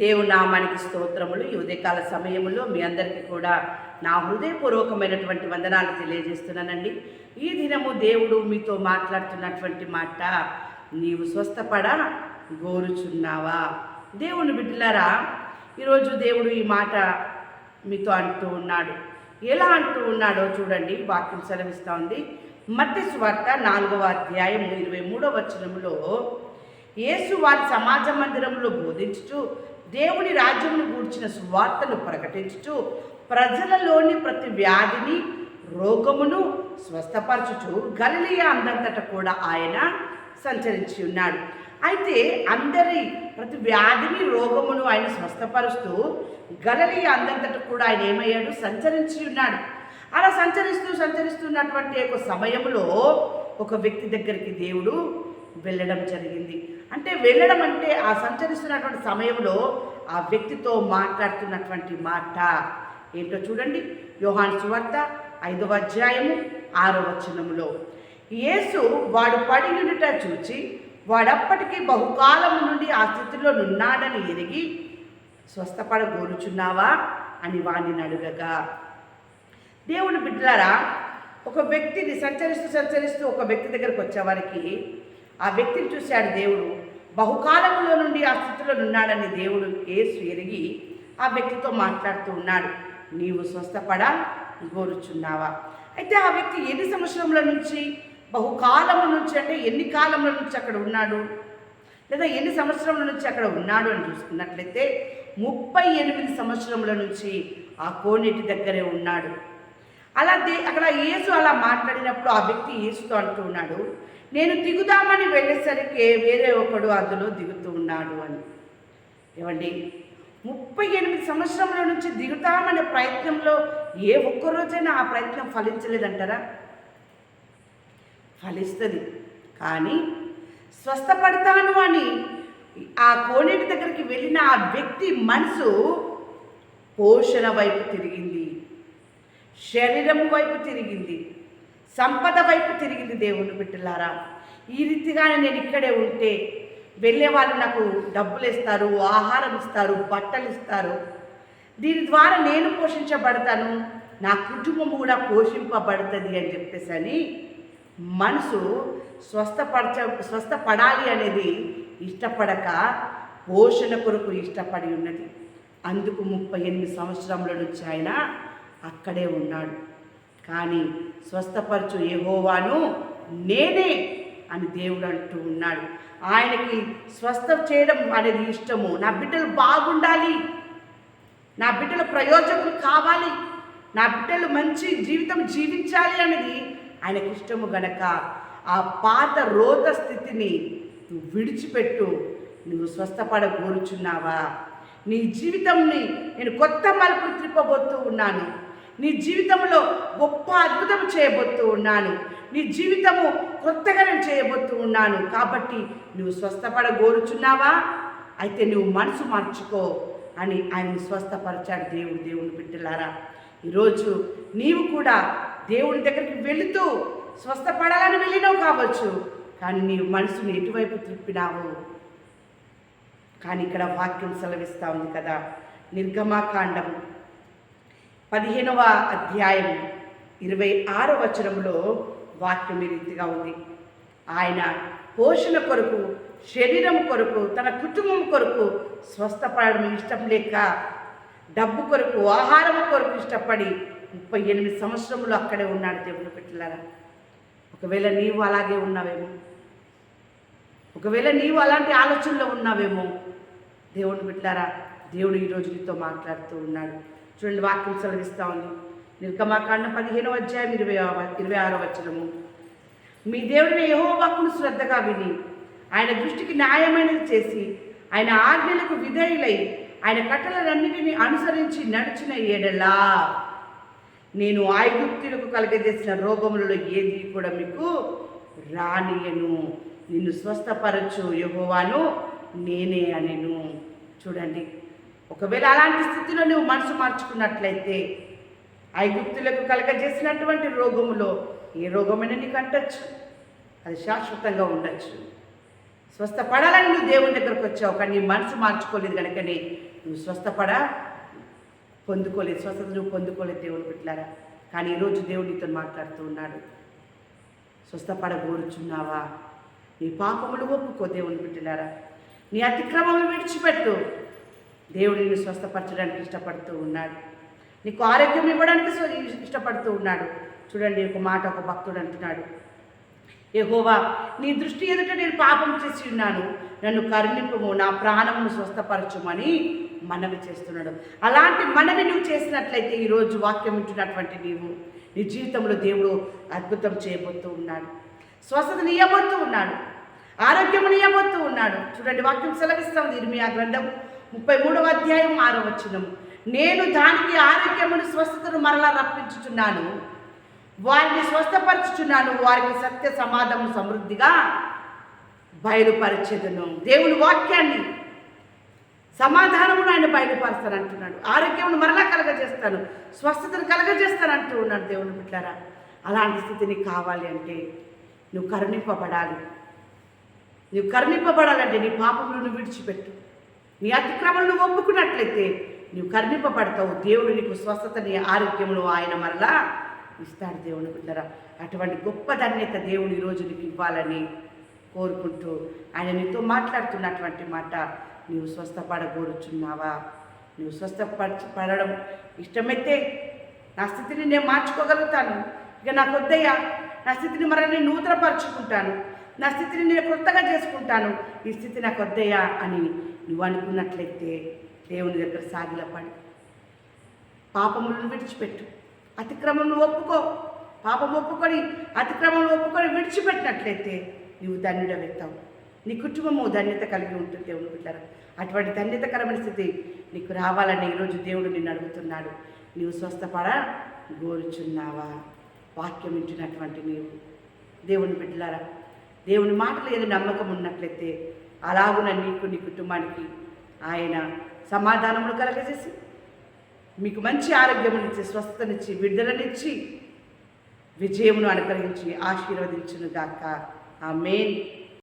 దేవు నామానికి స్తోత్రములు. ఈ ఉదయకాల సమయంలో మీ అందరికీ కూడా నా హృదయపూర్వకమైనటువంటి వందనాలు తెలియజేస్తున్నానండి. ఈ దినము దేవుడు మీతో మాట్లాడుతున్నటువంటి మాట నీవు స్వస్థపడ గోరుచున్నావా? దేవుని బిడ్డలారా ఈరోజు దేవుడు ఈ మాట మీతో అంటూ ఉన్నాడు. ఎలా అంటూ ఉన్నాడో చూడండి. వాక్యం సెలవిస్తూ ఉంది. మత్తి స్వార్త నాలుగవ అధ్యాయం ఇరవై మూడవ వచనంలో యేసు వారి సమాజ మందిరంలో బోధించుచు దేవుని రాజ్యమును గూర్చిన సువార్తను ప్రకటించుచు ప్రజలలోని ప్రతి వ్యాధిని రోగమును స్వస్థపరచుచు గలిలియా అందంతట కూడా ఆయన సంచరించి ఉన్నాడు. అయితే అందరి ప్రతి వ్యాధిని రోగమును ఆయన స్వస్థపరుస్తూ గలలియ అందంతట కూడా ఆయన ఏమయ్యాడు? సంచరించి ఉన్నాడు. అలా సంచరిస్తూ సంచరిస్తున్నటువంటి ఒక సమయంలో ఒక వ్యక్తి దగ్గరికి దేవుడు వెళ్ళడం జరిగింది. అంటే వెళ్ళడం అంటే ఆ సంచరిస్తున్నటువంటి సమయంలో ఆ వ్యక్తితో మాట్లాడుతున్నటువంటి మాట. ఏంటో చూడండి. యోహాన్ సువార్త ఐదవ అధ్యాయము ఆరో వచనములో. యేసు వాడు పడి ఉండుట చూచి వాడప్పటికీ బహుకాలం నుండి ఆ స్థితిలో నున్నాడని ఎరిగి స్వస్థపడగోరుచున్నావా అని వాడిని అడుగగా. దేవుని బిడ్డలారా ఒక వ్యక్తిని సంచరిస్తూ సంచరిస్తూ ఒక వ్యక్తి దగ్గరకు వచ్చేవారికి ఆ వ్యక్తిని చూశాడు దేవుడు. బహుకాలంలో నుండి ఆ స్థితిలో ఉన్నాడని దేవుడు ఏసు ఎరిగి ఆ వ్యక్తితో మాట్లాడుతూ ఉన్నాడు. నీవు స్వస్థపడ? కోరుచున్నావా అయితే ఆ వ్యక్తి ఎన్ని సంవత్సరముల నుంచి బహుకాలము నుంచి అంటే ఎన్ని కాలముల నుంచి అక్కడ ఉన్నాడు? లేదా ఎన్ని సంవత్సరముల నుంచి అక్కడ ఉన్నాడు అని చూసుకున్నట్లయితే ముప్పై ఎనిమిది సంవత్సరముల నుంచి ఆ కోనేటి దగ్గరే ఉన్నాడు. అలా దే అక్కడ యేసు అలా మాట్లాడినప్పుడు ఆ వ్యక్తి యేసుతో అంటూ ఉన్నాడు నేను దిగుదామని వెళ్ళేసరికి వేరే ఒకడు అందులో దిగుతూ ఉన్నాడు అని. ఏమండి? ముప్పై ఎనిమిది సంవత్సరముల నుంచి దిగుతామనే ప్రయత్నంలో ఏ ఒక్కరోజైనా ఆ ప్రయత్నం ఫలించలేదంటారా? ఫలిస్తుంది. కానీ స్వస్థపడతాను అని ఆ కోనేటి దగ్గరికి వెళ్ళిన ఆ వ్యక్తి మనసు పోషణ వైపు తిరిగింది. శరీరము వైపు తిరిగింది. సంపద వైపు తిరిగింది దేవుని బిడ్డలారా. ఈ రీతిగానే నేను ఇక్కడే ఉంటే వెళ్ళే వాళ్ళు నాకు డబ్బులు ఇస్తారు ఆహారం ఇస్తారు బట్టలు ఇస్తారు. దీని ద్వారా నేను పోషించబడతాను నా కుటుంబం కూడా పోషింపబడుతుంది అని చెప్పేసి అని మనసు స్వస్థపరచ స్వస్థపడాలి అనేది ఇష్టపడక పోషణ కొరకు ఇష్టపడి ఉన్నది. అందుకు ముప్పై ఎనిమిది సంవత్సరంలో నుంచి ఆయన అక్కడే ఉన్నాడు. కానీ స్వస్థపరచు ఏహోవాను నేనే అని దేవుడు అంటూ ఉన్నాడు. ఆయనకి స్వస్థ చేయడం అనేది ఇష్టము. నా బిడ్డలు బాగుండాలి. నా బిడ్డల ప్రయోజకులు కావాలి. నా బిడ్డలు మంచి జీవితం జీవించాలి అనేది ఆయనకి ఇష్టము గనక ఆ పాత రోత స్థితిని నువ్వు విడిచిపెట్టు. నువ్వు స్వస్థపడ కోరుచున్నావా నీ జీవితంని నేను కొత్త మలుపులు త్రిప్పబోతూ ఉన్నాను. నీ జీవితంలో గొప్ప అద్భుతం చేయబోతూ ఉన్నాను. నీ జీవితము కొత్తగా నేను చేయబోతూ ఉన్నాను. కాబట్టి నువ్వు స్వస్థపడగోరుచున్నావా? అయితే నువ్వు మనసు మార్చుకో అని ఆయన్ని స్వస్థపరిచాడు దేవుడు దేవుని బిడ్డలారా. ఈరోజు నీవు కూడా దేవుని దగ్గరికి వెళుతూ స్వస్థపడాలని వెళ్ళినావు కావచ్చు. కానీ నీవు మనసుని ఎటువైపు త్రిప్పినావు? కానీ ఇక్కడ వాక్యం సెలవిస్తూ ఉంది కదా. నిర్గమాకాండం పదిహేనవ అధ్యాయం ఇరవై ఆరో వచనంలో వాక్యం ఈ రీతిగా ఉంది. ఆయన పోషణ కొరకు శరీరం కొరకు తన కుటుంబం కొరకు స్వస్థపడడం ఇష్టం లేక డబ్బు కొరకు ఆహారం కొరకు ఇష్టపడి ముప్పై ఎనిమిది సంవత్సరములు అక్కడే ఉన్నాడు దేవుని పెట్టలారా ఒకవేళ నీవు అలాగే ఉన్నావేమో ఒకవేళ నీవు అలాంటి ఆలోచనలో ఉన్నావేమో దేవుని బిడ్డారా దేవుడు ఈరోజు నీతో మాట్లాడుతూ ఉన్నాడు. చూడండి వాక్యం సెలవిస్తూ ఉంది. నిర్గమాకాండ పదిహేనవ అధ్యాయం ఇరవై ఇరవై ఆరో వచనము. మీ దేవుడిని యహో వాక్కును శ్రద్ధగా విని ఆయన దృష్టికి న్యాయమైనది చేసి ఆయన ఆజ్ఞలకు విధేయులై ఆయన కట్టలన్నిటిని అనుసరించి నడిచిన ఏడలా నేను ఆయుక్తులకు కలగజేసిన రోగములలో ఏది కూడా మీకు రానియను. నిన్ను స్వస్థపరచు యహోవాను నేనే అనేను. చూడండి. ఒకవేళ అలాంటి స్థితిలో నువ్వు మనసు మార్చుకున్నట్లయితే ఐగుప్తులకు కలగజేసినటువంటి రోగములో ఏ రోగమైనా నీకు అంటచ్చు. అది శాశ్వతంగా ఉండొచ్చు. స్వస్థపడాలని నువ్వు దేవుని దగ్గరకు వచ్చావు కానీ నీ మనసు మార్చుకోలేదు కనుకనే నువ్వు స్వస్థపడ? పొందుకోలేదు. స్వస్థత నువ్వు పొందుకోలేదు దేవుని పెట్టారా కానీ ఈరోజు దేవుడు నీతో మాట్లాడుతూ ఉన్నాడు. స్వస్థపడ కోరుచున్నావా నీ పాపములు ఒప్పుకో దేవుని పెట్టినారా నీ అతిక్రమములు విడిచిపెట్టు. దేవుడు నిన్ను స్వస్థపరచడానికి ఇష్టపడుతూ ఉన్నాడు. నీకు ఆరోగ్యం ఇవ్వడానికి ఇష్టపడుతూ ఉన్నాడు. చూడండి ఒక మాట ఒక భక్తుడు అంటున్నాడు. ఏహోవా నీ దృష్టి ఎదుట నేను పాపం చేసి ఉన్నాను. నన్ను కరుణింపము నా ప్రాణమును స్వస్థపరచుమని మనవి చేస్తున్నాడు. అలాంటి మనవి నువ్వు చేసినట్లయితే ఈరోజు వాక్యం ఉంటున్నటువంటి నీవు నీ జీవితంలో దేవుడు అద్భుతం చేయబోతూ ఉన్నాడు. స్వస్థత ఇవ్వబోతూ ఉన్నాడు. ఆరోగ్యము ఇవ్వబోతూ ఉన్నాడు. చూడండి వాక్యం సెలవిస్తాం ఇర్మియా గ్రంథం ముప్పై మూడవ అధ్యాయం ఆరో వచ్చినము నేను దానికి ఆరోగ్యమును స్వస్థతను మరలా రప్పించుచున్నాను. వారిని స్వస్థపరచుచున్నాను. వారికి సత్య సమాధము సమృద్ధిగా బయలుపరచెదను. దేవుని వాక్యాన్ని సమాధానమును ఆయన బయలుపరుస్తాను అంటున్నాడు. ఆరోగ్యమును మరలా కలగజేస్తాను. స్వస్థతను కలగజేస్తాను అంటూ ఉన్నాడు దేవుని బిడ్డారా. అలాంటి స్థితిని కావాలి అంటే నువ్వు కరుణింపబడాలి. నువ్వు కరుణింపబడాలంటే నీ పాపములను విడిచిపెట్టు. నీ అతిక్రమలను ఒప్పుకున్నట్లయితే నువ్వు కరుణింపబడతావు. దేవుడు నీకు స్వస్థతని ఆరోగ్యములు ఆయన మరలా ఇస్తాడు దేవుని బిడ్డరా. అటువంటి గొప్ప ధన్యత దేవుడు ఈరోజు నీకు ఇవ్వాలని కోరుకుంటూ ఆయన నీతో మాట్లాడుతున్నటువంటి మాట నీవు స్వస్థపడగోరుచున్నావా? నువ్వు స్వస్థపరచ పడడం ఇష్టమైతే నా స్థితిని నేను మార్చుకోగలుగుతాను. ఇక నాకు వద్దయ్యా నా స్థితిని మరి నేను నూతనపరుచుకుంటాను. నా స్థితిని నేను కొత్తగా చేసుకుంటాను. ఈ స్థితి నాకు వద్దయ్యా అని నువ్వు అనుకున్నట్లయితే దేవుని దగ్గర సాగిలపడి పాపములను విడిచిపెట్టు. అతిక్రమం ఒప్పుకో. పాపం ఒప్పుకొని అతిక్రమం ఒప్పుకొని విడిచిపెట్టినట్లయితే నువ్వు ధన్యుడవెత్తావు. నీ కుటుంబము ధన్యత కలిగి ఉంటుంది దేవుని బిడ్డారు అటువంటి ధన్యతకరమైన స్థితి నీకు రావాలని ఈరోజు దేవుడు నిన్ను అడుగుతున్నాడు. నీవు స్వస్థపడ గోరుచున్నావా? వాక్యం ఇచ్చినటువంటి నీవు. దేవుని బిడ్డలారా దేవుని మాటలు ఏదో నమ్మకం ఉన్నట్లయితే అలాగున నీకు నీ కుటుంబానికి ఆయన సమాధానములు కలగజేసి మీకు మంచి ఆరోగ్యమునిచ్చి స్వస్థతనిచ్చి విడుదలనిచ్చి విజయమును అనుగ్రహించి ఆశీర్వదించును గాక ఆ మెయిన్